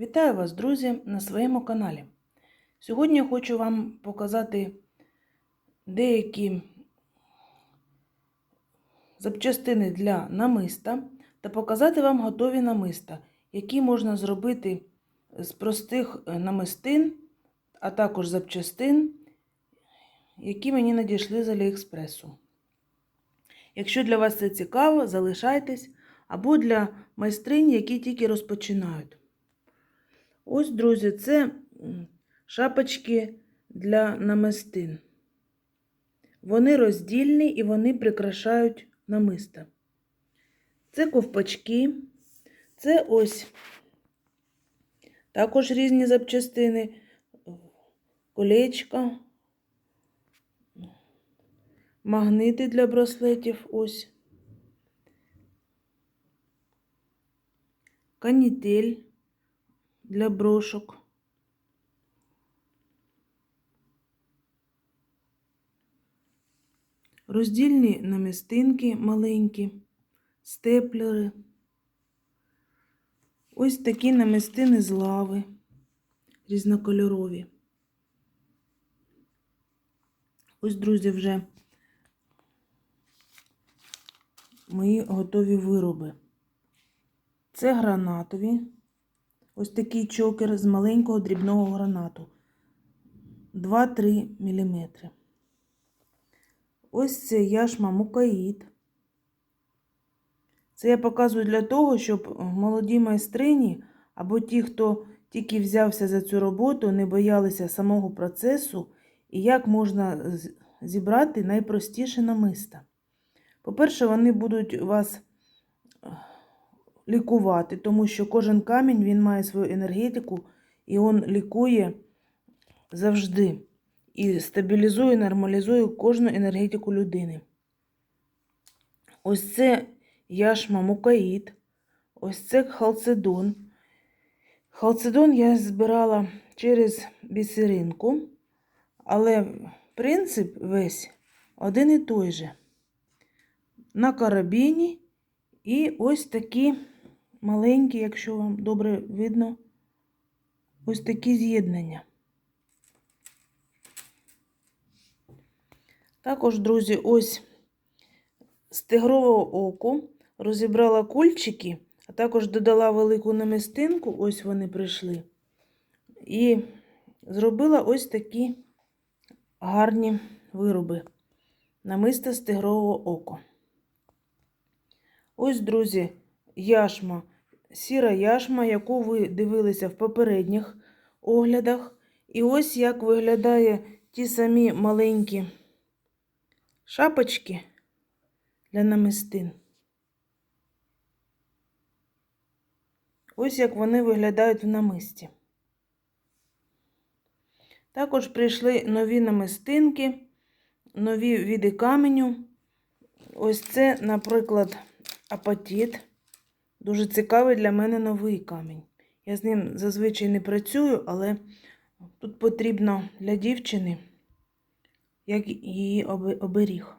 Вітаю вас, друзі, на своєму каналі. Сьогодні я хочу вам показати деякі запчастини для намиста та показати вам готові намиста, які можна зробити з простих е, намистин, а також запчастин, які мені надійшли з Аліекспресу. Якщо для вас це цікаво, залишайтесь або для майстринь, які тільки розпочинають. Ось, друзі, це шапочки для намистин. Вони роздільні і вони прикрашають намиста. Це ковпачки, це ось також різні запчастини, колечка, магнити для браслетів, ось, канітель для брошок. Роздільні намістинки маленькі, степлери. Ось такі намистини з лави різнокольорові. Ось, друзі, вже мої готові вироби. Це гранатові. Ось такий чокер з маленького дрібного гранату 2-3 мм. Ось це яшма мукаїд. Це я показую для того, щоб молоді майстрині або ті, хто тільки взявся за цю роботу, не боялися самого процесу і як можна зібрати найпростіше намиста. По-перше, вони будуть вас лікувати, тому що кожен камінь він має свою енергетику і він лікує завжди. І стабілізує, нормалізує кожну енергетику людини. Ось це яшма мукаїд, ось це халцедон. Халцедон я збирала через бісеринку, але принцип весь один і той же. На карабіні і ось такі маленькі, якщо вам добре видно, ось такі з'єднання. Також, друзі, ось з тигрового оку розібрала кульчики, а також додала велику намистинку, ось вони прийшли. І зробила ось такі гарні вироби намиста з тигрового оку. Ось, друзі, яшма, сіра яшма, яку ви дивилися в попередніх оглядах. І ось як виглядає ті самі маленькі шапочки для намистин. Ось як вони виглядають в намисті. Також прийшли нові намистинки, нові види каменю. Ось це, наприклад, апатит. Дуже цікавий для мене новий камінь. Я з ним зазвичай не працюю, але тут потрібно для дівчини, як її оберіг.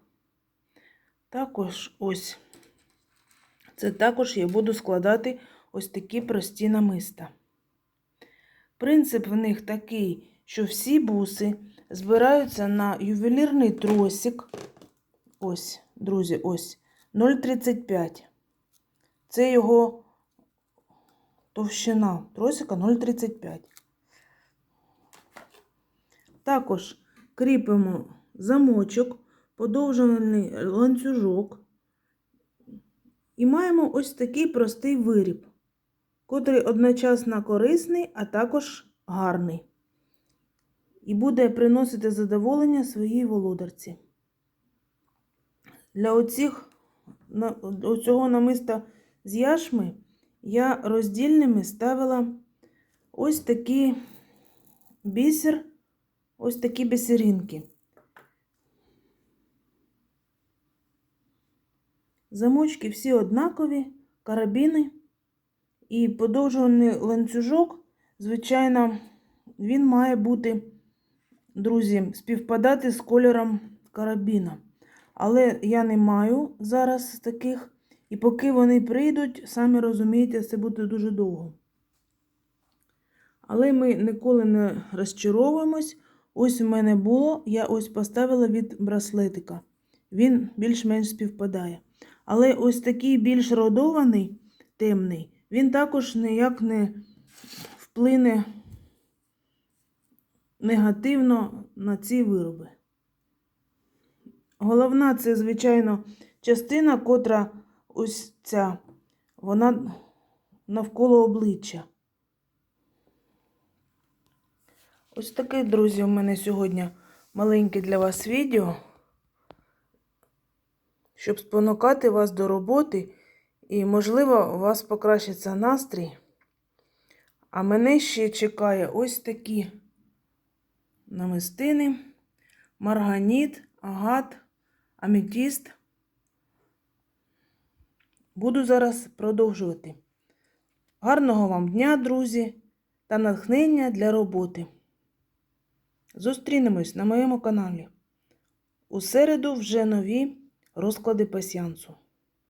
Також ось, це також я буду складати ось такі прості намиста. Принцип в них такий, що всі буси збираються на ювелірний тросик. Ось, друзі, ось 0,35. Це його товщина тросика 0,35. Також кріпимо замочок, подовжений ланцюжок. І маємо ось такий простий виріб, котрий одночасно корисний, а також гарний. І буде приносити задоволення своїй володарці. Для оцих, оцього намиста з яшми я роздільними ставила ось такі бісер, ось такі бісеринки. Замочки всі однакові, карабіни і подовжуваний ланцюжок, звичайно, він має бути, друзі, співпадати з кольором карабіна. Але я не маю зараз таких. І поки вони прийдуть, самі розумієте, це буде дуже довго. Але ми ніколи не розчаровуємось. Ось у мене було, я ось поставила від браслетика. Він більш-менш співпадає. Але ось такий більш родований, темний, він також ніяк не вплине негативно на ці вироби. Головна це, звичайно, частина, котра ось ця, вона навколо обличчя. Ось таке, друзі, у мене сьогодні маленьке для вас відео, щоб спонукати вас до роботи і, можливо, у вас покращиться настрій. А мене ще чекає ось такі намистини, марганіт, агат, аметіст. Буду зараз продовжувати. Гарного вам дня, друзі, та натхнення для роботи. Зустрінемось на моєму каналі. У середу вже нові розклади пасіансу.